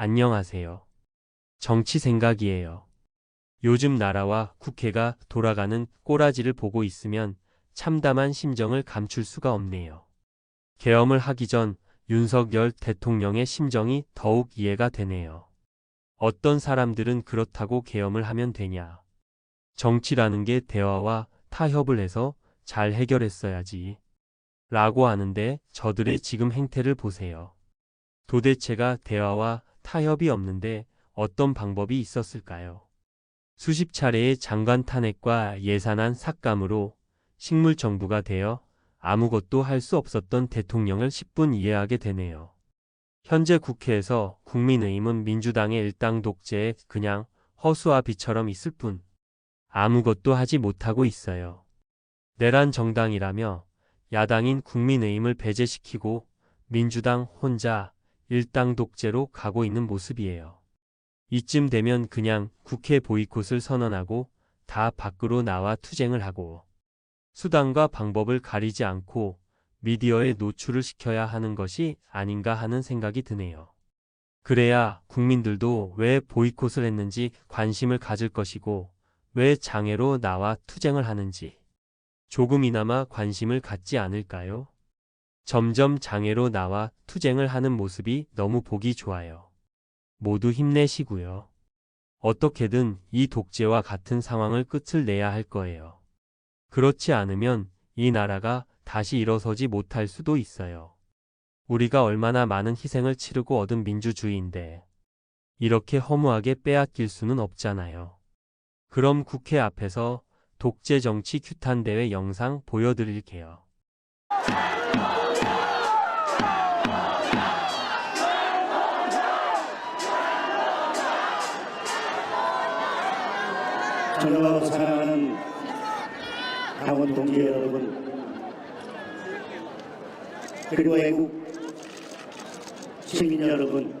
안녕하세요. 정치 생각이에요. 요즘 나라와 국회가 돌아가는 꼬라지를 보고 있으면 참담한 심정을 감출 수가 없네요. 계엄을 하기 전 윤석열 대통령의 심정이 더욱 이해가 되네요. 어떤 사람들은 그렇다고 계엄을 하면 되냐. 정치라는 게 대화와 타협을 해서 잘 해결했어야지. 라고 하는데 저들의 지금 행태를 보세요. 도대체가 대화와 타협이 없는데 어떤 방법이 있었을까요? 수십 차례의 장관 탄핵과 예산안 삭감으로 식물 정부가 되어 아무것도 할 수 없었던 대통령을 10분 이해하게 되네요. 현재 국회에서 국민의힘은 민주당의 일당 독재에 그냥 허수아 비처럼 있을 뿐 아무것도 하지 못하고 있어요. 내란 정당이라며 야당인 국민의힘을 배제시키고 민주당 혼자 일당 독재로 가고 있는 모습이에요. 이쯤 되면 그냥 국회 보이콧을 선언하고 다 밖으로 나와 투쟁을 하고 수단과 방법을 가리지 않고 미디어에 노출을 시켜야 하는 것이 아닌가 하는 생각이 드네요. 그래야 국민들도 왜 보이콧을 했는지 관심을 가질 것이고 왜 장애로 나와 투쟁을 하는지 조금이나마 관심을 갖지 않을까요? 점점 장애로 나와 투쟁을 하는 모습이 너무 보기 좋아요. 모두 힘내시고요. 어떻게든 이 독재와 같은 상황을 끝을 내야 할 거예요. 그렇지 않으면 이 나라가 다시 일어서지 못할 수도 있어요. 우리가 얼마나 많은 희생을 치르고 얻은 민주주의인데 이렇게 허무하게 빼앗길 수는 없잖아요. 그럼 국회 앞에서 독재 정치 규탄 대회 영상 보여드릴게요. 존경하고 사랑하는 강원 동지 여러분 그리고 외국 시민 여러분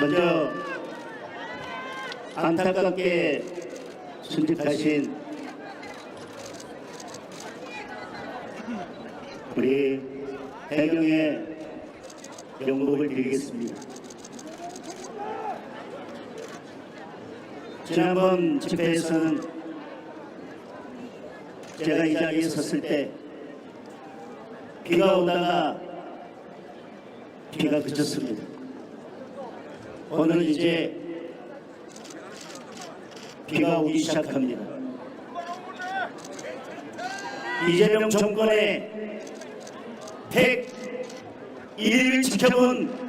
먼저 안타깝게 순직하신 우리 해경의 영복을 드리겠습니다. 지난번 집회에서는 제가 이 자리에 섰을 때 비가 오다가 비가 그쳤습니다. 오늘 이제 비가 오기 시작합니다. 이재명 정권의 101일을 지켜본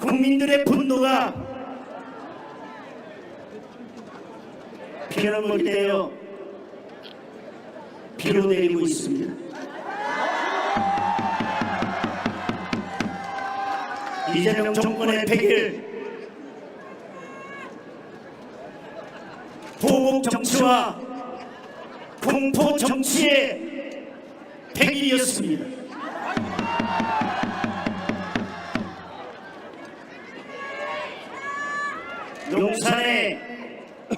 국민들의 분노가 피는 머리 대어 비로 내리고 있습니다. 이재명 정권의 폐길 보복 정치와 공포 정치의 폐길이었습니다.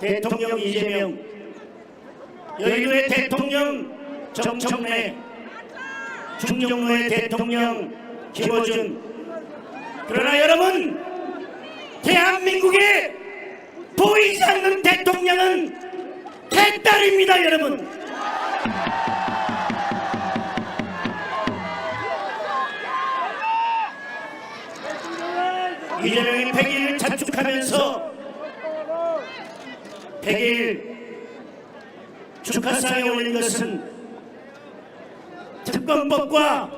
대통령 이재명, 여의도의 대통령 정청래, 충정로의 대통령 김어준. 그러나 여러분, 대한민국에 보이지 않는 대통령은 대딸입니다, 여러분. 이재명이 100일을 자축하면서 100일 축하상에 올린 것은 특검법과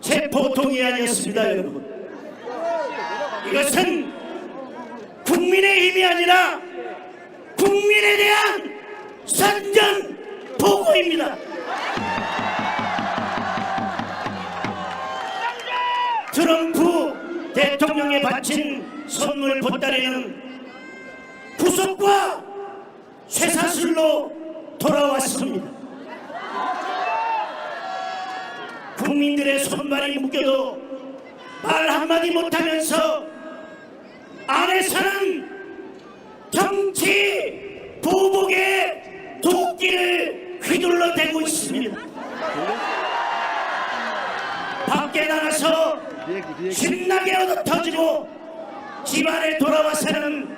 체포동의 아니었습니다, 여러분. 이것은 국민의 힘이 아니라 국민에 대한 선전 보고입니다. 트럼프 대통령에 바친 선물 보따리는 구속과 쇠사슬로 돌아왔습니다. 국민들의 손발이 묶여도 말 한마디 못하면서 안에서는 정치 보복의 도끼를 휘둘러 대고 있습니다. 밖에 나가서 신나게 얻어 터지고 집안에 돌아와서는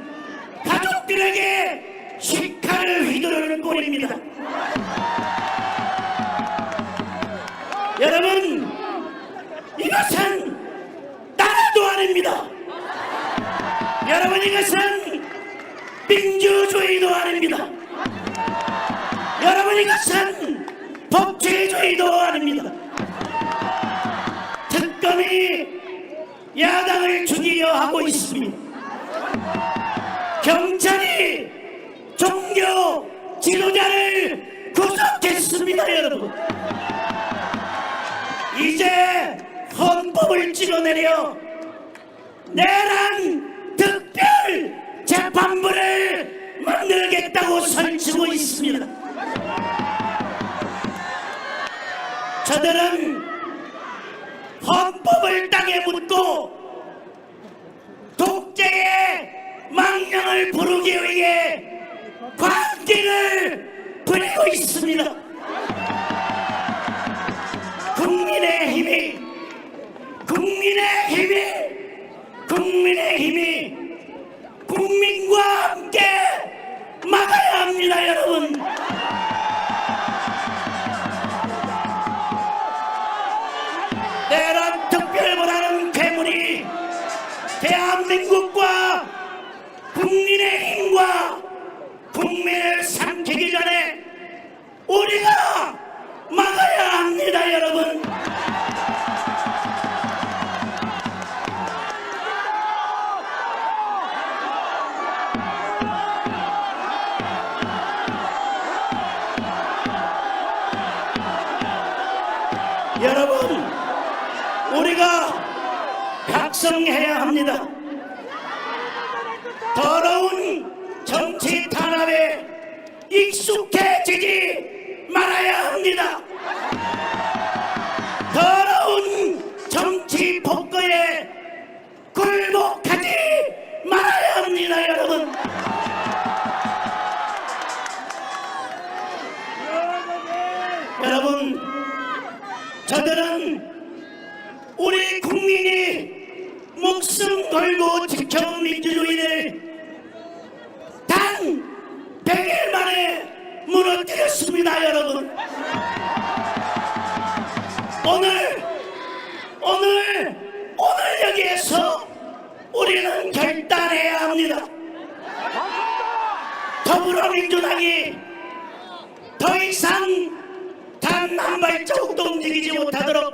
가족들에게 식칼을 휘두르는 꼴입니다. 여러분, 이것은 나라도 아닙니다. 여러분, 이것은 민주주의도 아닙니다. 여러분, 이것은 법치주의도 아닙니다. 특검이 야당을 죽이려 하고 있습니다. 경찰이 종교 지도자를 구속했습니다, 여러분. 이제 헌법을 찍어내려 내란 특별 재판부를 만들겠다고 설치고 있습니다. 저들은 헌법을 땅에 묻고 독재의 망령을 부르기 위해 광기를 부리고 있습니다. 국민의 힘이 국민의 힘이 국민의 힘이 국민과 함께 막아야 합니다 여러분 내란 특별보다는 괴물이 대한민국과 국민의 힘과 국민을 삼키기 전에 우리가 막아야 합니다 여러분. 여러분 우리가 각성해야 합니다 정치 움직이지 못하도록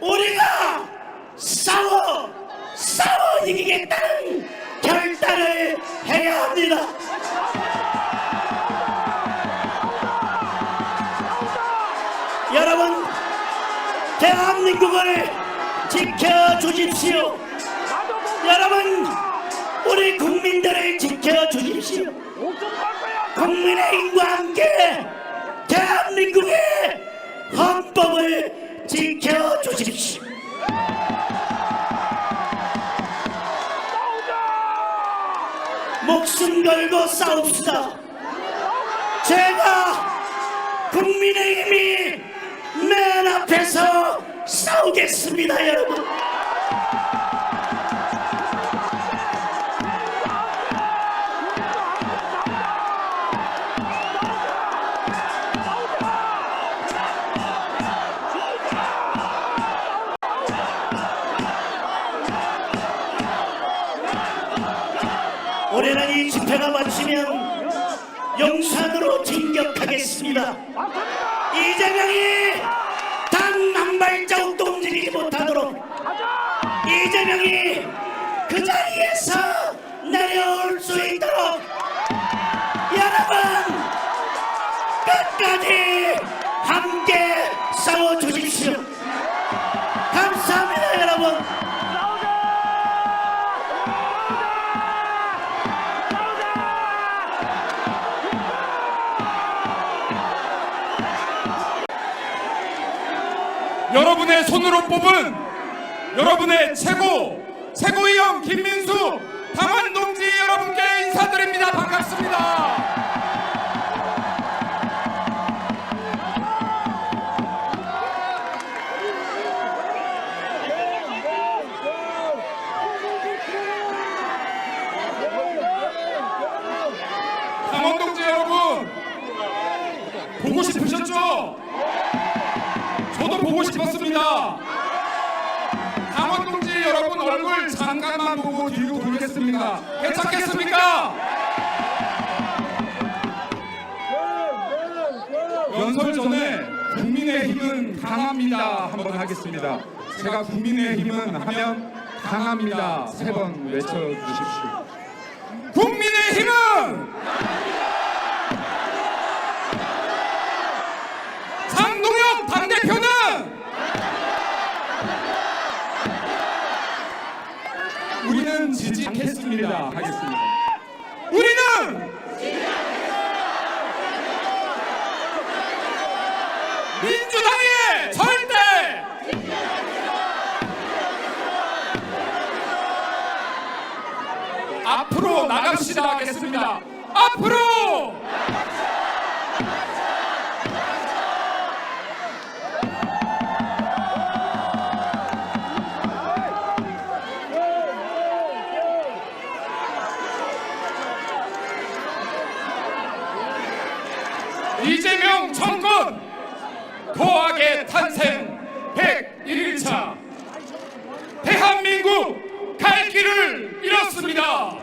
우리가 싸워 싸워 이기겠다는 결단을 해야 합니다. 여러분 대한민국을 지켜주십시오. 여러분 우리 국민들을 지켜주십시오. 국민의힘과 함께 대한민국의 헌법을 지켜주십시오. 목숨 걸고 싸웁시다. 제가 국민의힘이 맨 앞에서 싸우겠습니다, 여러분. 마치면 용산으로 진격하겠습니다. 이재명이 여러분의 손으로 뽑은 여러분의 최고 최고위원 김민수 당원 동지 여러분께 인사드립니다. 반갑습니다. 괜찮겠습니까? 연설 전에 국민의힘은 강합니다 한 번 하겠습니다. 제가 국민의힘은 하면 강합니다 세 번 외쳐주십시오. 국민의힘은 장동혁 당대표는 하겠습니다. 우리는 민주당의 절대 앞으로 나갑시다 하겠습니다. 앞으로 이재명 정권 도학의 탄생 101차 대한민국 갈 길을 잃었습니다.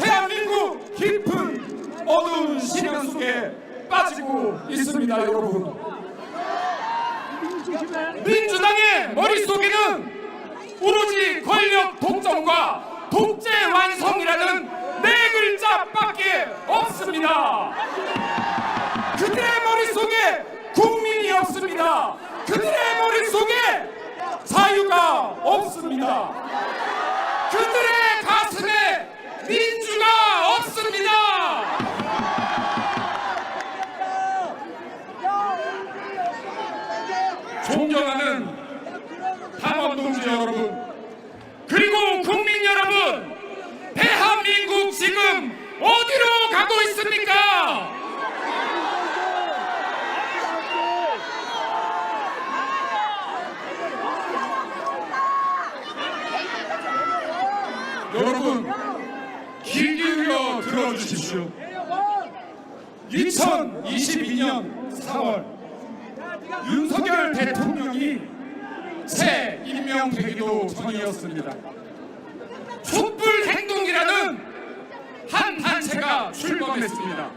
대한민국 깊은 어두운 시간 속에 빠지고 있습니다, 여러분. 민주당의 머릿속에는 오로지 권력 독점과 독재 완성이라는 네 글자 밖에 없습니다. 그들의 머릿속에 국민이 없습니다. 그들의 머릿속에 자유가 없습니다. 그들의 가슴에 민주가 없습니다. 존경하는 당원 동지 여러분, 그리고 국민 여러분, 대한민국 지금 어디로 가고 있습니까? 여러분, 귀 기울여 들어주십시오. 2022년 4월 윤석열 대통령이 새 임명되기도 전이었습니다. 촛불 행동이라는 한 단체가 출범했습니다.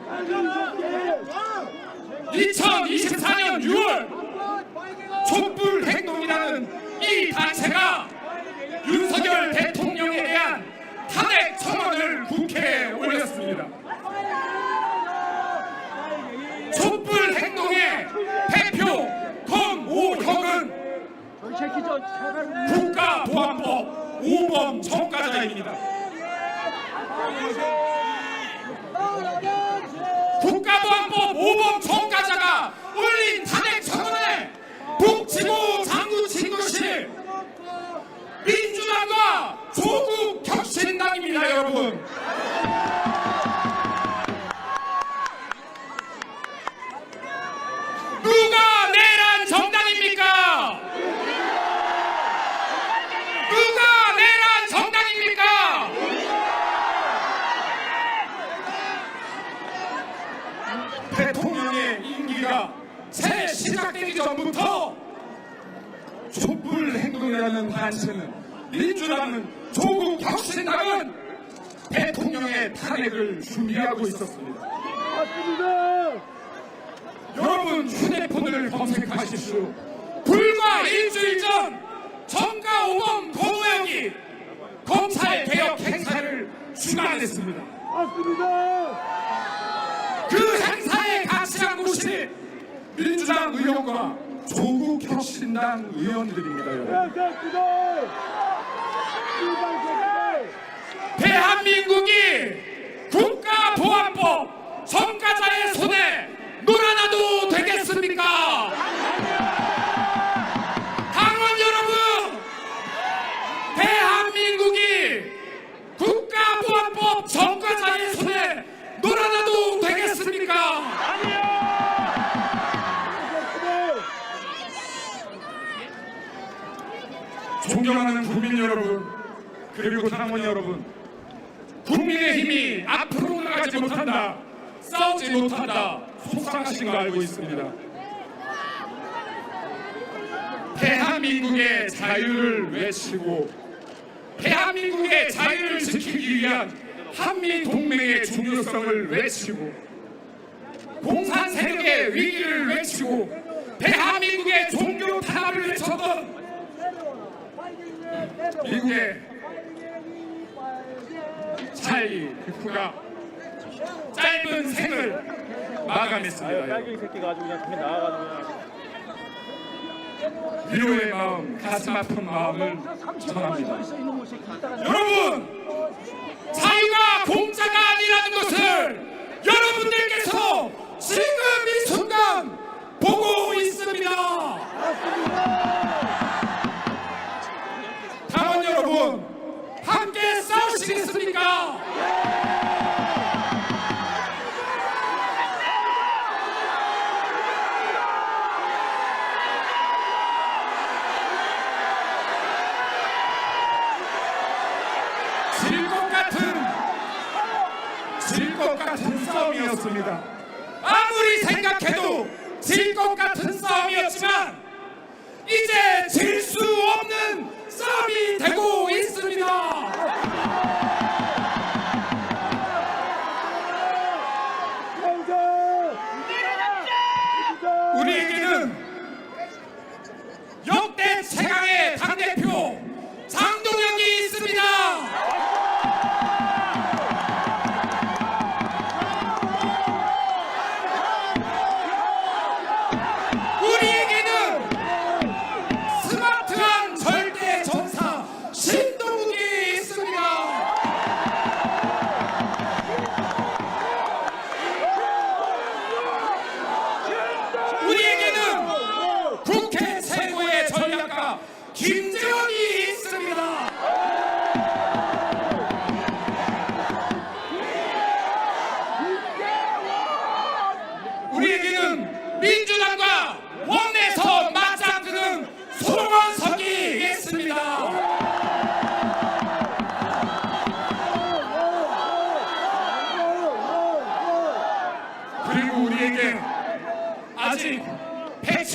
2024년 6월 촛불 행동이라는 이 단체가 윤석열 대통령에 대한 탄핵 청원을 국회에 올렸습니다. 촛불 행동의 대표 권오혁은 국가보안법 5번 청가자입니다. 국가보안법 5번 청가자가 올린 탄핵 청원에 북치고 장구 친 것이 민주당과 조국 혁신당입니다, 여러분. 누가 내란 정당입니까? 누가 내란 정당입니까? 대통령의 임기가 새 시작되기 전부터 촛불 행동이라는 단체는 민주당은 조국 혁신당은 대통령의 탄핵을 준비하고 있었습니다. 여러분 휴대폰을 검색하십시오. 불과 일주일 전 정가 5번 권호영이 검찰 개혁 행사를 주관했습니다. 그 행사에 같이 간 곳이 민주당 의원과 조국 혁신당 의원들입니다. 여러분. 대한민국이 국가보안법 성가자의 손에 놀아나도 되겠습니까? 당원 여러분, 대한민국이 국가보안법 성가자의 손에 놀아나도 되겠습니까? 존경하는 국민 여러분, 그리고 당원 여러분, 국민의 힘이 앞으로 나가지 못한다, 싸우지 못한다, 속상하신 거 알고 있습니다. 대한민국의 자유를 외치고 대한민국의 자유를 지키기 위한 한미 동맹의 중요성을 외치고 공산 세력의 위기를 외치고 대한민국의 종교 탄압을 외쳤던 미국의 찰리 국가 짧은 생을 마감했습니다. 이 새끼가 아주 그냥 그냥 나와가지고 그냥 위로의 마음, 가슴 아픈 마음을 전합니다. 여러분, 자유가 공짜가 아니라는 것을 여러분들께서 지금 이 순간 보고 있습니다. 당원 함께 싸우시겠습니까?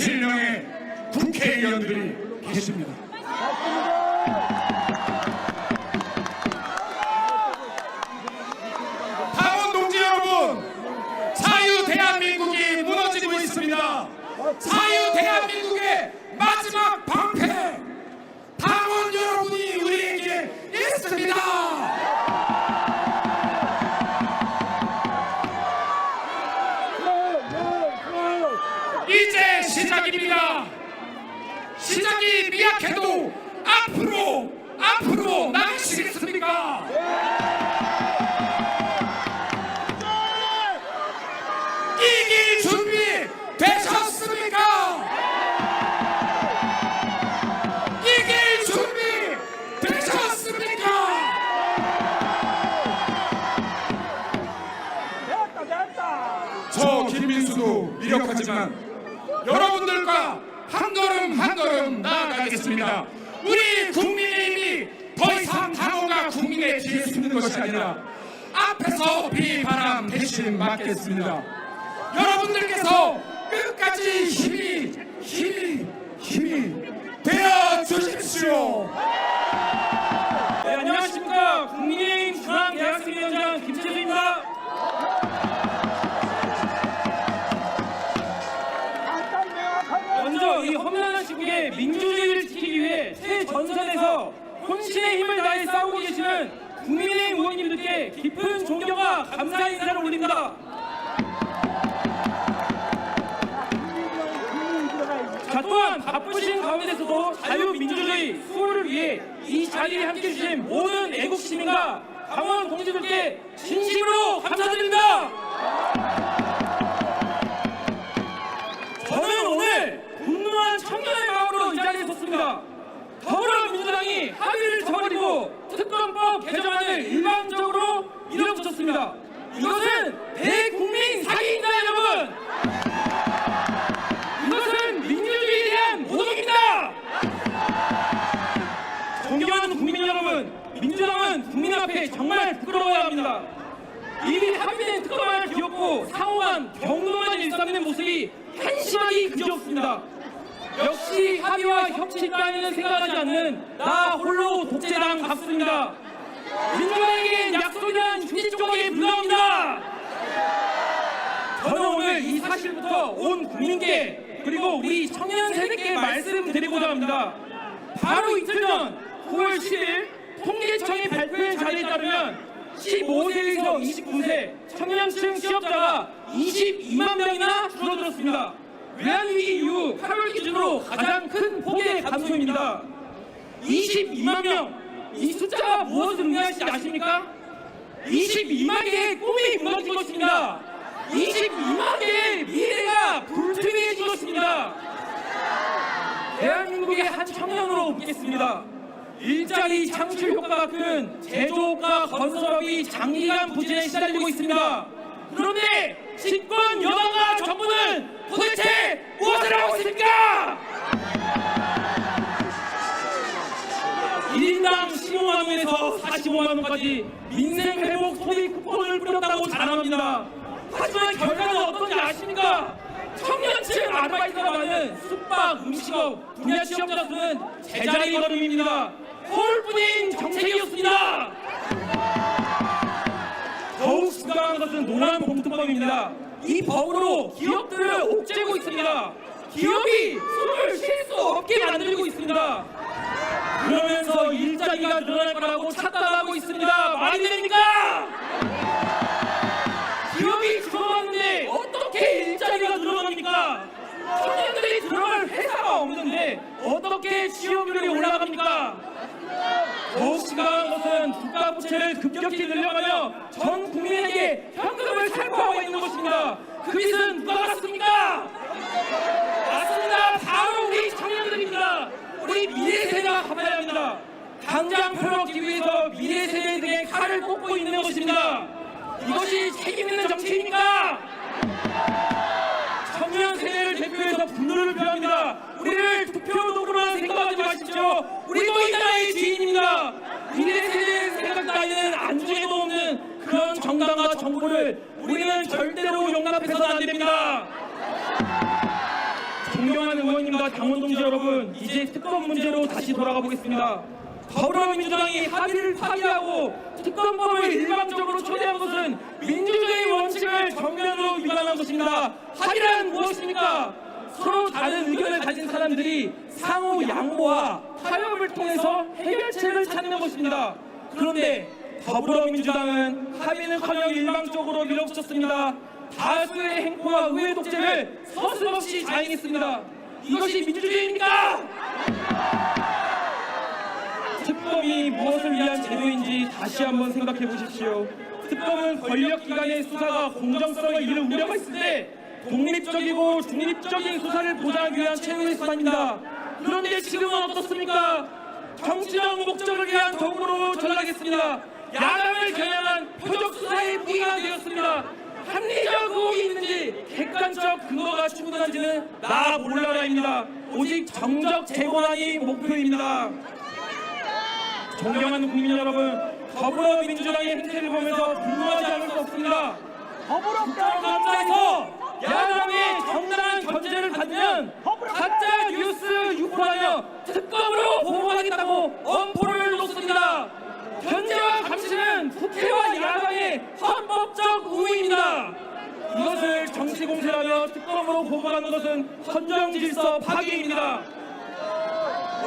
107명의 국회의원들이 계십니다. 당원 동지 여러분, 자유 대한민국이 무너지고 있습니다. 자유 대한민국의 마지막 시작 나아가겠습니다. 우리 국민의 힘이 더 이상 당원과 국민의 뒤에 숨는 것이 아니라 앞에서 비바람 대신 맞겠습니다. 여러분들께서 끝까지 힘이 힘이 힘이 되어 주십시오. 네, 안녕하십니까 국민의힘 중앙대학생위원장 김재수입니다. 지키기 위해 새 전선에서 혼신의 힘을 다해 싸우고 계시는 국민의힘 의원님들께 깊은 존경과 감사 인사를 올립니다. 자 또한 바쁘신 가운데서도 자유민주주의 수호를 위해 이 자리에 함께 해 주신 모든 애국 시민과 강원 동지들께 진심으로 감사드립니다. 저는 오늘 분노한 청년의 마음으로 이 자리에 섰습니다. 더불어민주당이 합의를 저버리고 특검법 개정안을 일방적으로 밀어붙였습니다. 이것은 대국민 사기입니다, 여러분. 이것은 민주주의에 대한 모독입니다. 존경하는 국민 여러분, 민주당은 국민 앞에 정말 부끄러워야 합니다. 이미 합의된 특검안을 갖고 상호간 병로만 일삼는 모습이 한심하기 그지없습니다. 역시 합의와 협치 따위는 생각하지 않는 나 홀로 독재당 같습니다. 민주당에겐 약속이란 휴지 조각에 불과합니다. 저는 오늘 이 사실부터 온 국민께 그리고 우리 청년 세대께 말씀드리고자 합니다. 바로 이틀 전 9월 10일 통계청이 발표한 자료에 따르면 15세에서 29세 청년층 취업자가 22만 명이나 줄어들었습니다. 외환위기 이후 8월 기준으로 가장 큰 폭의 감소입니다. 22만 명! 이 숫자가 무엇을 의미하시는지 아십니까? 22만 개의 꿈이 무너진 것입니다. 22만 개의 미래가 불투명해진 것입니다. 대한민국의 한 청년으로 묻겠습니다. 일자리 창출 효과가 큰 제조업과 건설업이 장기간 부진에 시달리고 있습니다. 그런데 집권 여당과 정부는 도대체 무엇을 하고 있습니까? 1인당 15만 원에서 45만 원까지 민생 회복 소비 쿠폰을 뿌렸다고 자랑합니다. 하지만 결과는 어떤지 아십니까? 청년층 아르바이트가 많은 숙박, 음식업, 분야 취업자 수는 제자리 걸음입니다. 허울뿐인 정책이었습니다. 더욱 심각한 것은 노란 봉투법입니다. 이 법으로 기업들을 옥죄고 있습니다. 기업이 숨을 쉴수 없게 만들고 있습니다. 그러면서 일자리가 늘어날 거라고 착각하고 있습니다. 말이 됩니까? 기업이 들어갔는데 어떻게 일자리가 늘어납니까? 청년들이 들어갈 회사가 없는데 어떻게 취업률이 올라갑니까? 심각한 것은 국가 부채를 급격히 늘려가며 전 국민에게 현금을 살포하고 있는 것입니다. 그 짓은 누가 갔습니까? 맞습니다. 바로 우리 청년들입니다. 우리 미래 세대가 갚아야 합니다. 당장 펴먹기 위해서 미래 세대 등의 칼을 꽂고 있는 것입니다. 이것이 책임 있는 정치입니까? 청년 세대를 대표해서 분노를 표합니다. 우리를 투표 도구로만 생각하지 마십시오. 우리도 이 나라의 주인입니다. 미래 세대의 생각 따위는 안중에도 없는 그런 정부를 우리는 절대로 용납해서는 안 됩니다. 존경하는 의원님과 당원 동지 여러분, 이제 특검 문제로 다시 돌아가 보겠습니다. 더불어민주당이 합의를 파기하고 특검법을 일방적으로 초대한 것은 민주주의 원칙을 정면으로 위반한 것입니다. 합의란 무엇입니까? 서로 다른 의견을 가진 사람들이 상호 양보와 타협을 통해서 해결책을 찾는 것입니다. 그런데 더불어민주당은 합의는커녕 일방적으로 밀어붙였습니다. 다수의 행포와 의회 독재를 서슴없이 자행했습니다. 이것이 민주주의입니까? 특검이 무엇을 위한 제도인지 다시 한번 생각해 보십시오. 특검은 권력기관의 수사가 공정성을 잃을 우려가 있을 때 독립적이고 중립적인 수사를 보장하기 위한 최후의 수단입니다. 그런데 지금은 어떻습니까? 정치적 목적을 위한 도구로 전락했습니다. 야당을 겨냥한 표적 수사의 무기가 되었습니다. 합리적 의혹이 있는지 객관적 근거가 충분한지는 나 몰라라입니다. 오직 정적 재건안이 목표입니다. 존경하는 국민 여러분, 더불어민주당의 행태를 보면서 분노하지 않을 수 없습니다. 국정감사에서 야당의 정당한 견제를 받으면 가짜 뉴스 유포하며 특검으로 보호하겠다고 엄포를 놓습니다. 견제와 감시는 국회와 야당의 헌법적 의무입니다. 이것을 정치 공세하며 특검으로 보고하는 것은 헌정 질서 파괴입니다.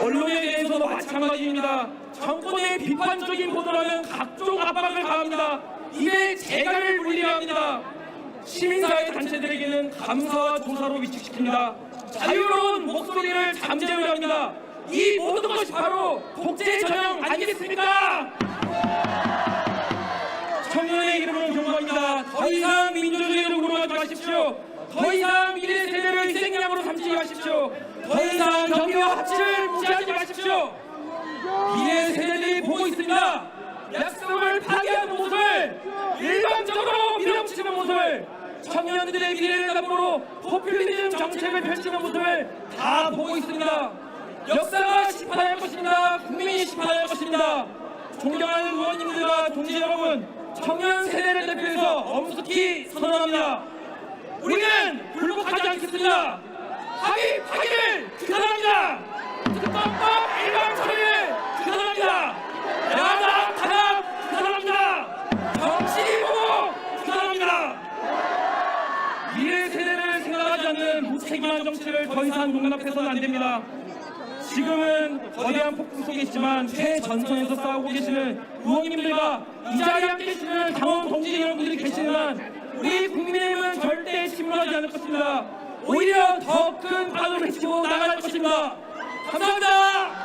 언론에 대해서도 마찬가지입니다. 정권의 비판적인 보도라면 각종 압박을 가합니다. 입에 재갈을 물려야 합니다. 시민사회 단체들에게는 감사와 조사로 위축시킵니다. 자유로운 목소리를 잠재우려 합니다. 이 모든 것이 바로 독재 전형 아니겠습니까? 청년의 이름으로 경고합니다. 더 이상 민주주의를 우롱하지 마십시오. 더 이상 미래 세대를 희생양으로 삼지 마십시오. 더 이상 경기와 합치를 무시하지 마십시오. 미래 세대들이 보고 있습니다. 약속을 파기하는 모습을 일방적으로 밀어붙이는 모습을 청년들의 미래를 담보로 포퓰리즘 정책을 펼치는 모습을 다 보고 있습니다. 역사가 심판할 것입니다. 국민이 심판할 것입니다. 존경하는 의원님들과 동지 여러분, 청년 세대를 대표해서 엄숙히 선언합니다. 우리는 굴복하지 않겠습니다. 합의하기를 규탄합니다. 특검법 일반 처리를 규탄합니다. 야당 탄압 규탄합니다. 정치 보복 규탄합니다. 미래 세대를 생각하지 않는 무책임한 정치를 더 이상 용납해서는 안 됩니다. 지금은 거대한 폭풍 속에 있지만 최전선에서 싸우고 계시는 의원님들과 이 자리에 함께 계시는 당원 동지 여러분들이 계시지만 우리 국민의힘은 절대 침몰하지 않을 것입니다. 오히려 더 큰 파도를 헤치고 나갈 것입니다. 감사합니다.